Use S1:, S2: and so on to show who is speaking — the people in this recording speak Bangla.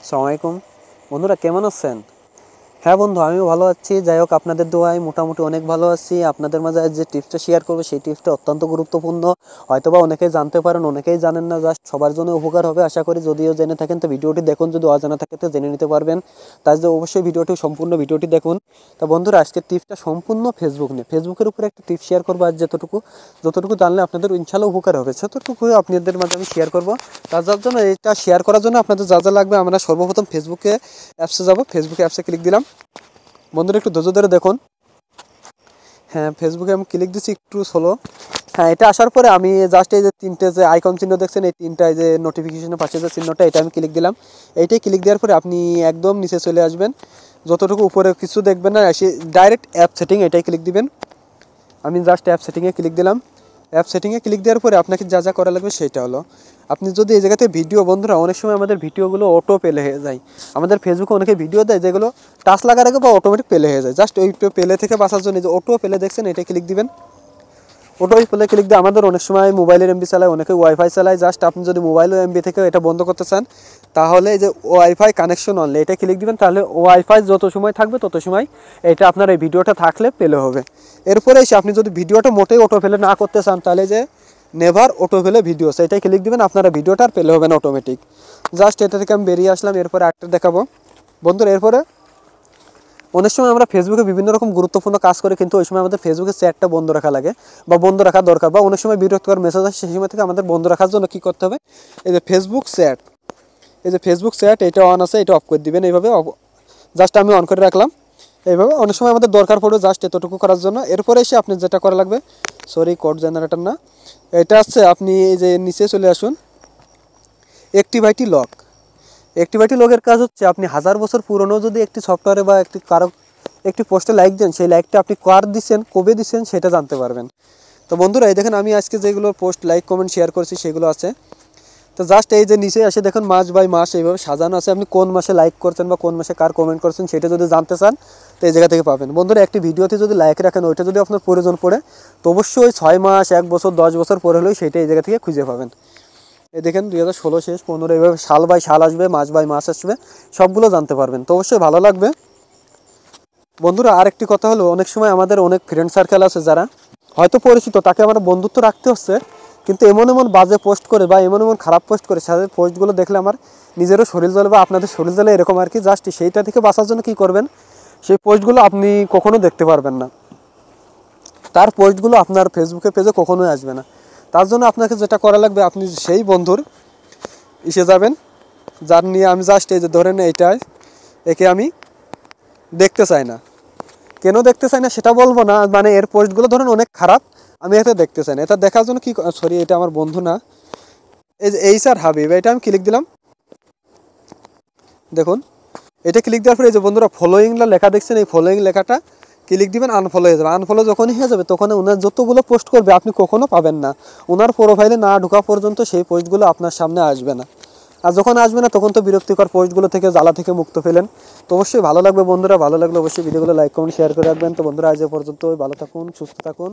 S1: আসসালামু আলাইকুম বন্ধুরা কেমন আছেন হ্যাঁ বন্ধু, আমিও ভালো আছি। যাই হোক, আপনাদের দোয়ায় মোটামুটি অনেক ভালো আছি। আপনাদের মাঝে যে টিপসটা শেয়ার করব, সেই টিপসটা অত্যন্ত গুরুত্বপূর্ণ। হয়তোবা অনেকেই জানতে পারেন, অনেকেই জানেন না জাস্ট সবার জন্য উপকার হবে আশা করি। যদিও জেনে থাকেন, তো ভিডিওটি দেখুন, যদি অজানা থাকে তো জেনে নিতে পারবেন। তাই যে অবশ্যই ভিডিওটি, সম্পূর্ণ ভিডিওটি দেখুন। তা বন্ধুরা, আজকের টিপসটা সম্পূর্ণ ফেসবুক নিয়ে। ফেসবুকের উপরে একটা টিপস শেয়ার করব আজ যতটুকু। যতটুকু জানলে আপনাদের ইনশাল্লাহ উপকার হবে। ততটুকু আপনাদের মাঝে আমি শেয়ার করব তার যার জন্য এটা শেয়ার করার জন্য আপনাদের যা যা লাগবে, আমরা সর্বপ্রথম ফেসবুকে অ্যাপসে যাব। ফেসবুকে অ্যাপসে ক্লিক দিলাম। বন্ধুরা একটু ধৈর্য ধরে দেখুন। হ্যাঁ ফেসবুকে আমি ক্লিক দিচ্ছি একটু স্লো হ্যাঁ এটা আসার পরে আমি জাস্ট এই যে তিনটে যে আইকন চিহ্ন দেখছেন, এই তিনটায় যে নোটিফিকেশনের পাশে যে চিহ্নটা, এটা আমি ক্লিক দিলাম। এইটাই ক্লিক দেওয়ার পরে আপনি একদম নিচে চলে আসবেন। যতটুকু উপরে কিছু দেখবেন না, এসে ডাইরেক্ট অ্যাপ সেটিং এটাই ক্লিক দিবেন। আমি জাস্ট অ্যাপ সেটিংয়ে ক্লিক দিলাম। অ্যাপ সেটিংয়ে ক্লিক দেওয়ার পরে আপনাকে যা যা করা লাগবে সেটা হলো, আপনি যদি এই জায়গাতে ভিডিও বন্ধুরা, অনেক সময় আমাদের ভিডিওগুলো অটো পেলে হয়ে যায়। আমাদের ফেসবুকে অনেকে ভিডিও দেয় যেগুলো টাচ লাগার আগে বা অটোমেটিক পেলে হয়ে যায়। জাস্ট ওই পেলে থেকে বাঁচার জন্য যে অটো পেলে দেখছেন, এটা ক্লিক দিবেন। ওটো পেলে ক্লিক দিয়ে আমাদের অনেক সময় মোবাইলের এমবি চালায়, অনেকে ওয়াইফাই চালায়। জাস্ট আপনি যদি মোবাইল এমবি থেকে এটা বন্ধ করতে চান, তাহলে যে ওয়াইফাই কানেকশন অনলি এটা ক্লিক দিবেন, তাহলে ওয়াইফাই যত সময় থাকবে, তত সময় এটা আপনার এই ভিডিওটা থাকলে পেলে হবে। এরপরে এসে আপনি যদি ভিডিওটা মোটেই অটো ফেলে না করতে চান, তাহলে যে নেভার অটো ফেলে ভিডিও সেটাই ক্লিক দিবেন, আপনারা ভিডিওটা আর পেলে হবে না অটোমেটিক জাস্ট এটা থেকে আমি বেরিয়ে আসলাম, এরপরে একটা দেখাবো। বন্ধুরা, এরপরে অনেক সময় আমরা ফেসবুকে বিভিন্ন রকম গুরুত্বপূর্ণ কাজ করি, কিন্তু ওই সময় আমাদের ফেসবুকে চ্যাটটা বন্ধ রাখা লাগে বা বন্ধ রাখা দরকার বা অনেক সময় বিরক্তকর মেসেজ আসে, সেই সময় থেকে আমাদের বন্ধ রাখার জন্য কী করতে হবে? এই যে ফেসবুক চ্যাট এই যে ফেসবুক চ্যাট এটা অন আছে, এটা অফ করে দিবেন। এইভাবে জাস্ট আমি অন করে রাখলাম। এইভাবে অনেক সময় আমাদের দরকার পড়বে জাস্ট এতটুকু করার জন্য। এরপরে এসে আপনি যেটা করা লাগবে সরি কোড জেনারেটর না। এটা হচ্ছে আপনি এই যে নিচে চলে আসুন। অ্যাক্টিভাইটি লক অ্যাক্টিভিটি লগের কাজ হচ্ছে আপনি হাজার বছর পুরনো যদি একটি সফটওয়্যারে বা একটি কারও একটি পোস্টে লাইক দেন, সেই লাইকটা আপনি কার দিচ্ছেন কবে দিচ্ছেন সেটা জানতে পারবেন। তো বন্ধুরা, এই দেখেন আমি আজকে যেগুলো পোস্ট লাইক কমেন্ট শেয়ার করছি সেগুলো আছে। তো জাস্ট এই যে নিচে এসে দেখুন মাস বাই মাস এইভাবে সাজানো আছে। আপনি কোন মাসে লাইক করছেন বা কোন মাসে কার কমেন্ট করছেন সেটা যদি জানতে চান, তো এই জায়গা থেকে পাবেন। বন্ধুরা, একটি ভিডিওতে যদি লাইক রাখেন, ওইটা যদি আপনার প্রয়োজন পড়ে, তো অবশ্যই ছয় মাস, এক বছর, দশ বছর পরে হলেও সেটা এই জায়গা থেকে খুঁজে পাবেন। এই দেখেন দুই হাজার ষোলো শেষ, পনেরো এইভাবে সাল বাই সাল আসবে মাছ বাই মাছ আসবে, সবগুলো জানতে পারবেন। তো অবশ্যই ভালো লাগবে। বন্ধুরা, আরেকটি কথা হলো, অনেক সময় আমাদের অনেক ফ্রেন্ড সার্কেল আছে যারা হয়তো পরিচিত, তাকে আমার বন্ধুত্ব রাখতে হচ্ছে, কিন্তু এমন এমন বাজে পোস্ট করে বা এমন এমন খারাপ পোস্ট করে তাদের পোস্টগুলো দেখলে আমার নিজেরও শরীর জ্বলে বা আপনাদের শরীর জ্বলে এরকম আর কি জাস্ট সেইটা থেকে বাঁচার জন্য কী করবেন, সেই পোস্টগুলো আপনি কখনো দেখতে পারবেন না। তার পোস্টগুলো আপনার ফেসবুকে পেজে কখনোই আসবে না। তার জন্য আপনাকে যেটা করা লাগবে, আপনি সেই বন্ধুর ইসে যাবেন, যার নিয়ে আমি জাস্ট এই যে ধরেন এইটাই একে আমি দেখতে চাই না। কেন দেখতে চাই না সেটা বলব না মানে এর পোস্টগুলো ধরেন অনেক খারাপ, আমি এটা দেখতে চাই না। এটা দেখার জন্য কি সরি এটা আমার বন্ধু না। এই যে, এই স্যার হাবিব, এটা আমি ক্লিক দিলাম। দেখুন, এটা ক্লিক দেওয়ার পরে এই যে বন্ধুরা ফলোয়িংটা লেখা দেখছেন, এই ফলোয়িং লেখাটা ক্লিক দিবেন আনফলো হয়ে যাবে। আনফলো যখনই হয়ে যাবে তখন ওনার যতগুলো পোস্ট করবে, আপনি কখনো পাবেন না। ওনার প্রোফাইলে না ঢোকা পর্যন্ত সেই পোস্টগুলো আপনার সামনে আসবে না। আর যখন আসবে না, তখন তো বিরক্তিকর পোস্টগুলো থেকে জ্বালা থেকে মুক্ত পেলেন। তো অবশ্যই ভালো লাগবে বন্ধুরা, ভালো লাগলে অবশ্যই ভিডিওগুলো লাইক করুন শেয়ার করে রাখবেন। তো বন্ধুরা, আজ পর্যন্ত ভালো থাকুন, সুস্থ থাকুন।